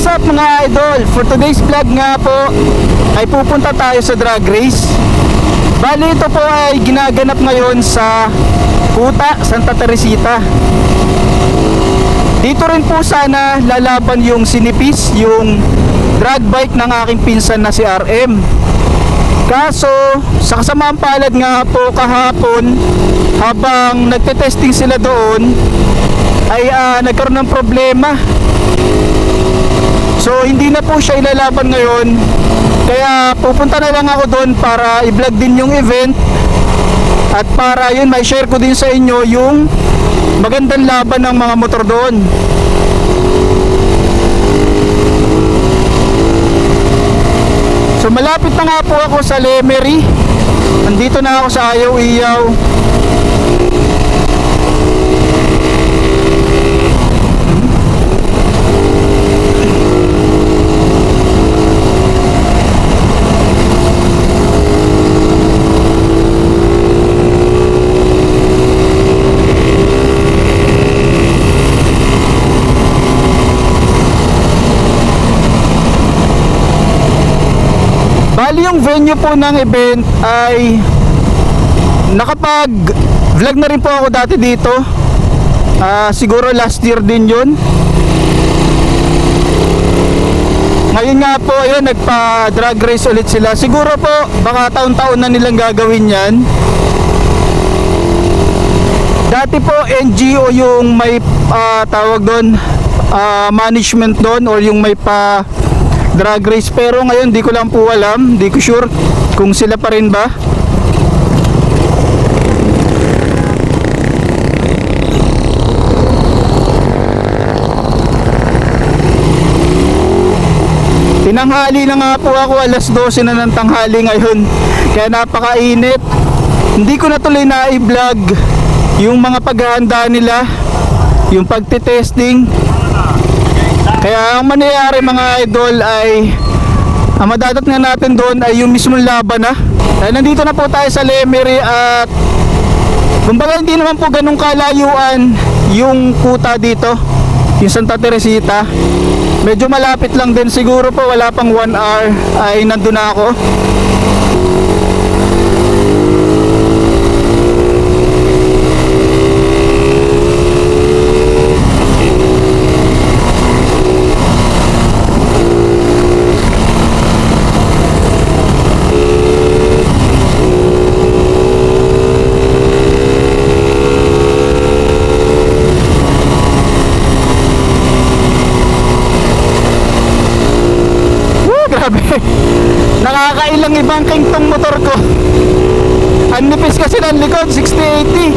What's up mga idol? For today's vlog nga po ay pupunta tayo sa drag race. Bali ito po ay ginaganap ngayon sa Kuta, Santa Teresita. Dito rin po sana lalaban yung sinipis, yung drag bike ng aking pinsan na si RM. Kaso, sa kasamaang palad nga po kahapon, habang nagte-testing sila doon, ay ah, nagkaroon ng problema. So hindi na po siya ilalaban ngayon. Kaya pupunta na lang ako doon para i-vlog din yung event. At para yun may share ko din sa inyo yung magandang laban ng mga motor doon. So malapit na nga po ako sa Lemery. Andito na ako sa Ayaw Iyaw Bali yung venue po ng event ay nakapag vlog na rin po ako dati dito. Ah, siguro last year din yun. Ngayon nga po, ayun, nagpa drag race ulit sila. Siguro po, baka taon-taon na nilang gagawin yan. Dati po, NGO yung may ah, tawag doon, ah, management doon or yung may pa drag race. Pero ngayon, di ko lang po alam, di ko sure kung sila pa rin ba. Tinanghali na nga po ako, alas 12 na ng tanghali ngayon. Kaya napakainit. Hindi ko na tuloy na i-vlog yung mga paghahanda nila, yung pagtitesting. Kaya ang mangyayari mga idol ay ang madadat natin doon ay yung mismong laban na. Dahil nandito na po tayo sa Lemery at kumbaga hindi naman po ganun kalayuan yung kuta dito, yung Santa Teresita. Medyo malapit lang din siguro po wala pang 1 hour ay nandun na ako. Woo, grabe. Nakakailang ibang tong motor ko. Ang nipis kasi ng likod, 60-80.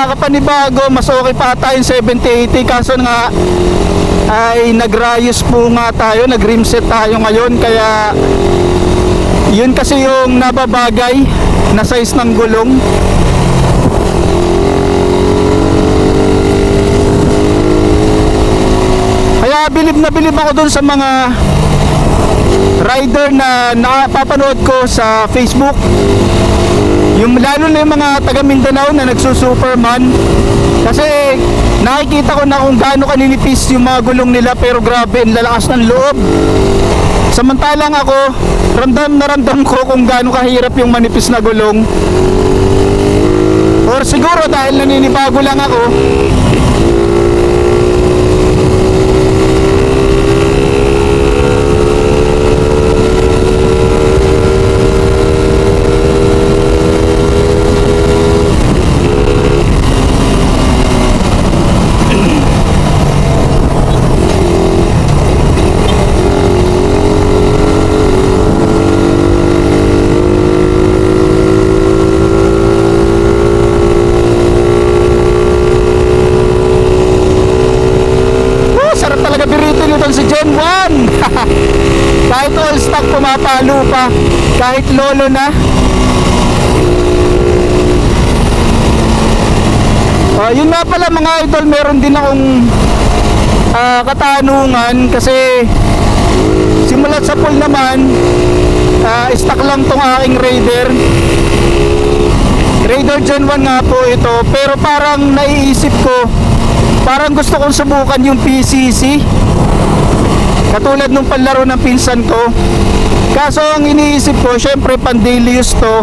Nakakapanibago, mas okay pa ata yung 70-80 kaso nga ay nagrayos po nga tayo, nag-rim set tayo ngayon kaya yun kasi yung nababagay na size ng gulong. Kaya bilib na bilib ako dun sa mga rider na napapanood ko sa Facebook. Yung lalo na yung mga taga Mindanao na nagsusuperman. Kasi nakikita ko na kung gaano kaninipis yung mga gulong nila pero grabe, ang lalakas ng loob. Samantalang ako, ramdam na ramdam ko kung gaano kahirap yung manipis na gulong. Or siguro dahil naninibago lang ako, Oh, sarap talaga biritin nito si Gen 1. kahit all stock pumapalo pa, kahit lolo na. Ah, yun nga pala mga idol, meron din akong ah, katanungan kasi simulat sa pool naman, ah, stock lang tong aking Raider. Raider Gen 1 nga po ito, pero parang naiisip ko Parang gusto kong subukan yung PCC. Katulad nung panlaro ng pinsan ko. Kaso ang iniisip ko, syempre pan daily use to.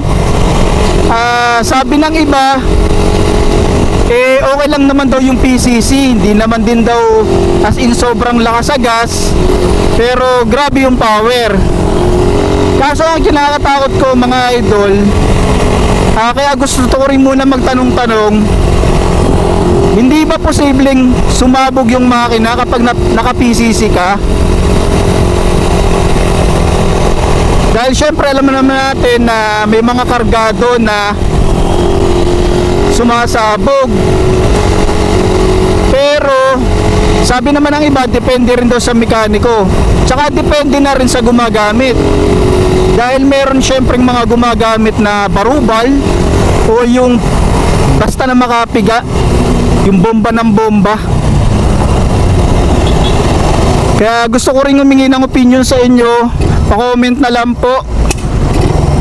Ah, sabi ng iba, eh okay lang naman daw yung PCC, hindi naman din daw as in sobrang lakas sa gas. Pero grabe yung power. Kaso ang kinakatakot ko mga idol, ah, kaya gusto ko rin muna magtanong-tanong, hindi ba posibleng sumabog yung makina kapag na, naka-PCC ka? Dahil syempre alam naman natin na may mga kargado na sumasabog. Pero sabi naman ng iba, depende rin daw sa mekaniko. Tsaka depende na rin sa gumagamit. Dahil meron syempre mga gumagamit na barubal o yung basta na makapiga, yung bomba ng bomba. Kaya gusto ko rin humingi ng opinion sa inyo. Pa-comment na lang po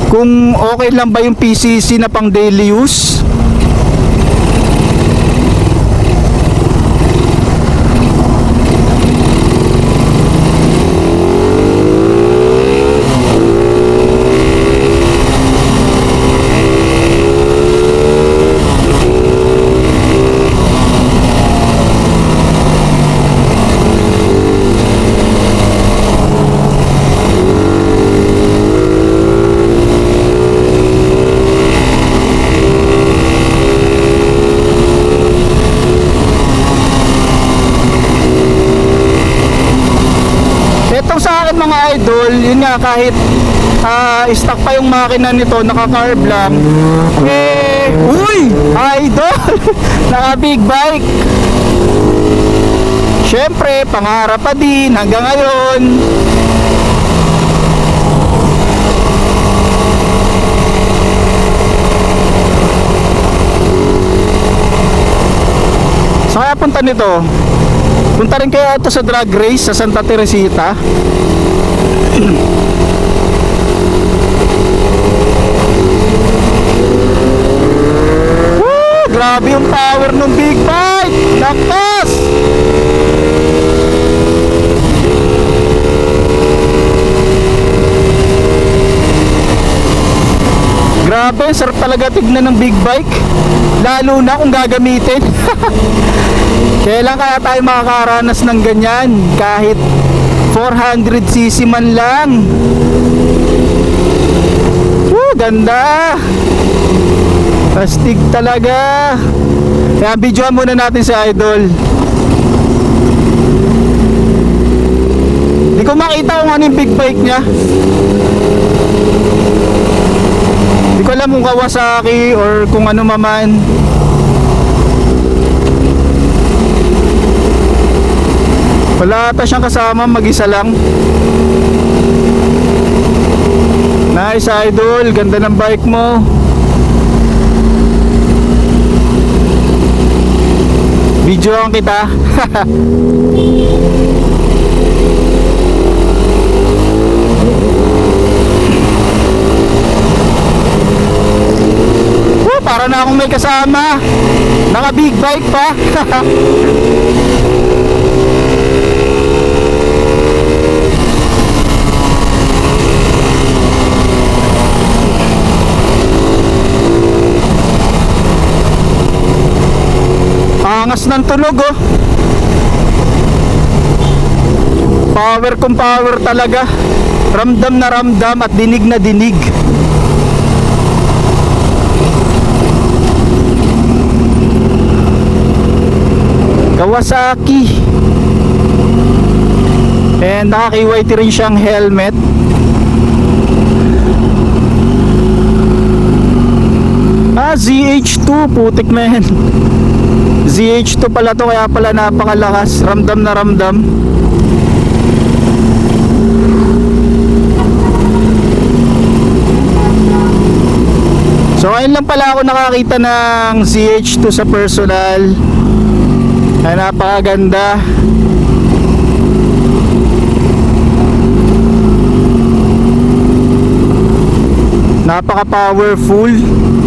kung okay lang ba yung PCC na pang daily use. Etong sa akin mga nga kahit ah, stock pa yung makina nito, naka-carb lang. Eh, uy! Idol! naka big bike! Siyempre, pangarap pa din hanggang ngayon. So kaya punta nito, Punta rin kaya ito sa drag race sa Santa Teresita. Woo! Grabe yung power ng big bike! Lakas! Grabe, sarap talaga tignan ng big bike. Lalo na kung gagamitin. Kailan kaya tayo makakaranas ng ganyan kahit 400cc man lang. Woo, ganda. Astig talaga. Kaya videoan muna natin si Idol. Hindi ko makita kung ano yung big bike niya. Hindi ko alam kung Kawasaki or kung ano maman. Wala ata siyang kasama, mag-isa lang. Nice idol, ganda ng bike mo. Video kita. Woo, para na akong may kasama. Naka big bike pa. Angas ng tunog oh. Power kung power talaga. Ramdam na ramdam at dinig na dinig. Kawasaki. And naka-KYT rin siyang helmet. Ah, ZH2, putik na yan. ZH2 pala to kaya pala napakalakas. Ramdam na ramdam. So ayun lang pala ako nakakita ng ZH2 sa personal. Ay napakaganda. Napaka powerful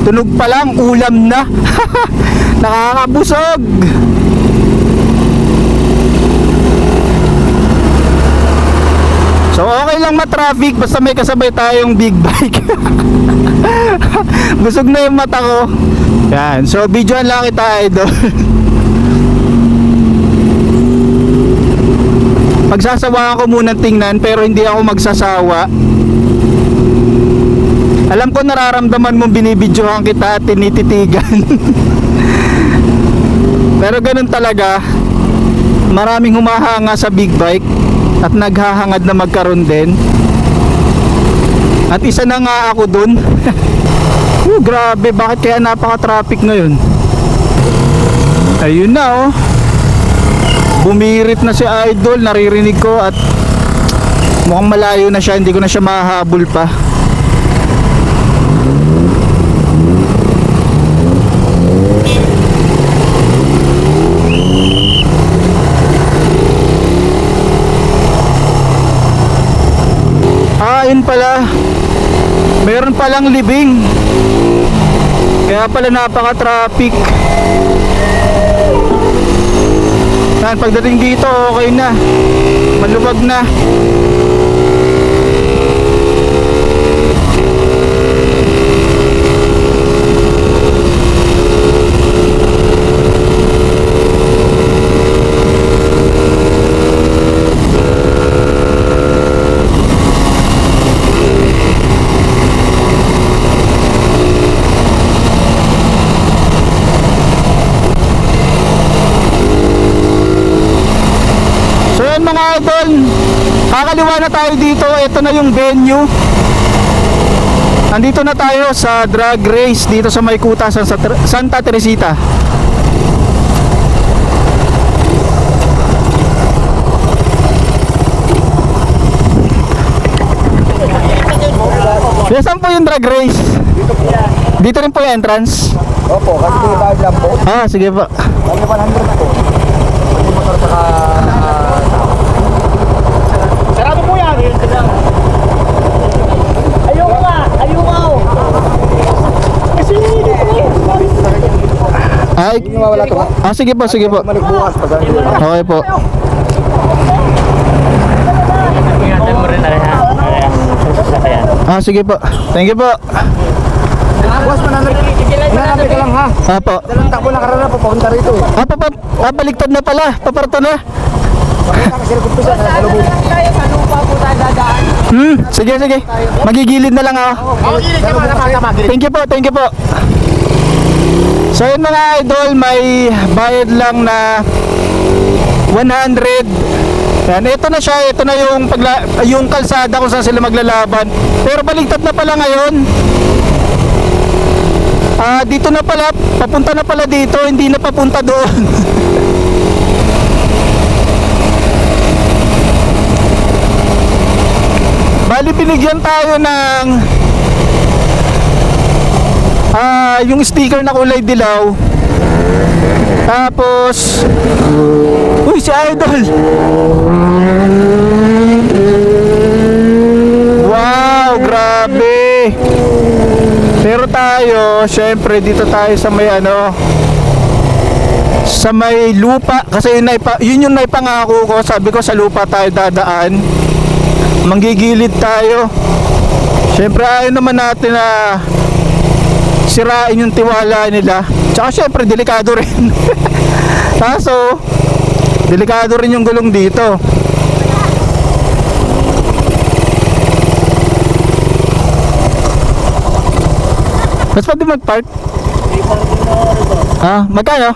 Tunog pa lang, ulam na. Nakakabusog. So okay lang ma-traffic basta may kasabay tayong big bike. Busog na yung mata ko. Yan. So videoan lang kita idol. Pagsasawa ko muna tingnan pero hindi ako magsasawa alam ko nararamdaman mo binibidyohan kita at tinititigan. pero ganun talaga. Maraming humahanga sa big bike at naghahangad na magkaroon din. At isa na nga ako dun. oh, grabe, bakit kaya napaka-traffic ngayon? Ayun na oh. Bumirit na si Idol, naririnig ko at mukhang malayo na siya, hindi ko na siya mahahabol pa. Ah, yun pala. Meron palang libing. Kaya pala napaka-traffic. Yan, pagdating dito, okay na. Maluwag na. So idol, kakaliwa na tayo dito. Ito na yung venue. Nandito na tayo sa drag race dito sa Maykuta, San- Santa Teresita. Yes, saan po yung drag race? Dito rin po yung entrance? Opo, kasi may bayad lang po. Ah, sige po. Ano 100 po. Pati motor saka... Sarado po yan! Ayaw mo nga! Ayaw mo! Kasi hindi Mawala ito ha? ah, sige po, sige po. Bumalik bukas pag ano. Okay po. Ingatan mo rin na rin ha. Ah, sige po. Thank you po. Bukas mananap. Mananap ka lang ha. Ah, po. Dalawang takbo na karana po papunta rito eh. Ah, papa, ah, baliktad na pala. Paparto na. Pakita kasi na kumpisa na sa lubog. Hmm, sige, sige. Magigilid na lang ako. Ka tama. Thank you po, thank you po. So yun mga idol, may bayad lang na 100. Yan, ito na siya, ito na yung pagla yung kalsada kung saan sila maglalaban. Pero baligtad na pala ngayon. Ah, dito na pala, papunta na pala dito, hindi na papunta doon. Bali binigyan tayo ng Ah, yung sticker na kulay dilaw. Tapos Uy, si Idol. Wow, grabe. Pero tayo, syempre dito tayo sa may ano sa may lupa kasi yun, naipa, yun yung naipangako ko sabi ko sa lupa tayo dadaan manggigilid tayo syempre ayaw naman natin na sirain yung tiwala nila. Tsaka syempre, delikado rin. Kaso, delikado rin yung gulong dito. Mas pwede mag-park? Ah, magkano?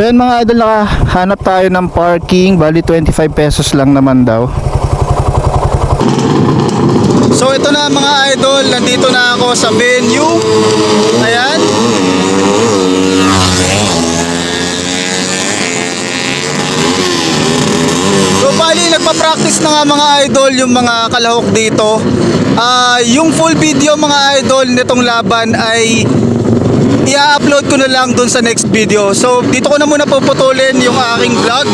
So yan mga idol, nakahanap tayo ng parking. Bali 25 pesos lang naman daw. So ito na mga idol, nandito na ako sa venue. Ayan. So bali nagpa-practice na nga mga idol yung mga kalahok dito. Ah, yung full video mga idol nitong laban ay i-upload ko na lang dun sa next video. So, dito ko na muna puputulin yung aking vlog.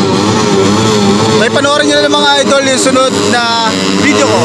Okay, panoorin nyo na ng mga idol yung sunod na video ko.